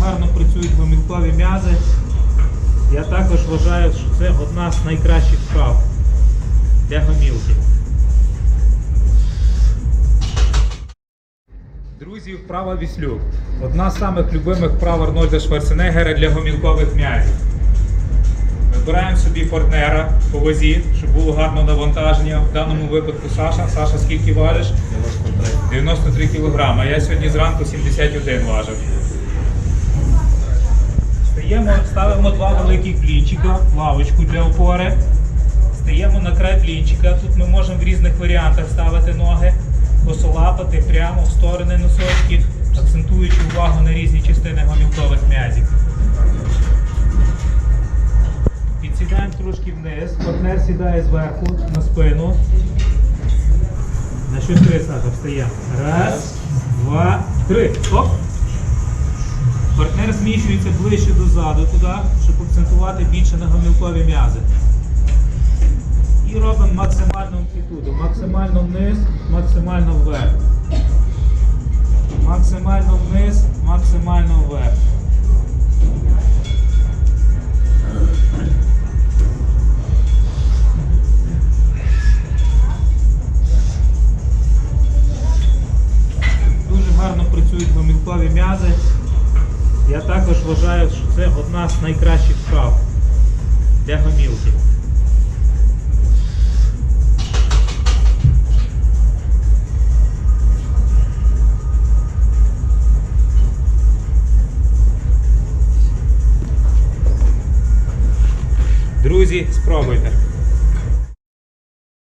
гарно працюють гомілкові м'язи. Я також вважаю, що це одна з найкращих вправ для гомілки. Друзі, вправа віслюк. Одна з самих любимих вправ Арнольда Шварценеггера для гомілкових м'язів. Вибираємо собі партнера по вазі, щоб було гарне навантаження. В даному випадку Саша. Саша, скільки важиш? 93 кг. А Я сьогодні зранку 71 важив. Стаємо, ставимо два великі клінчика, лавочку для опори. Стаємо на край клінчика. Тут ми можемо в різних варіантах ставити ноги, косолапати прямо в сторони носочків, акцентуючи увагу на різні частини гомілкових м'язів. Підсідаємо трошки вниз, партнер сідає зверху на спину. На що три, Саша, встаємо. Раз, два, три. Оп! Партнер зміщується ближче дозаду туди, щоб акцентувати більше на гомілкові м'язи. І робимо максимальну амплітуду. Максимально вниз, максимально вверх. Максимально вниз, максимально вверх. Дуже гарно працюють гомілкові м'язи. Я також вважаю, що це одна з найкращих вправ для гомілки. Друзі, спробуйте.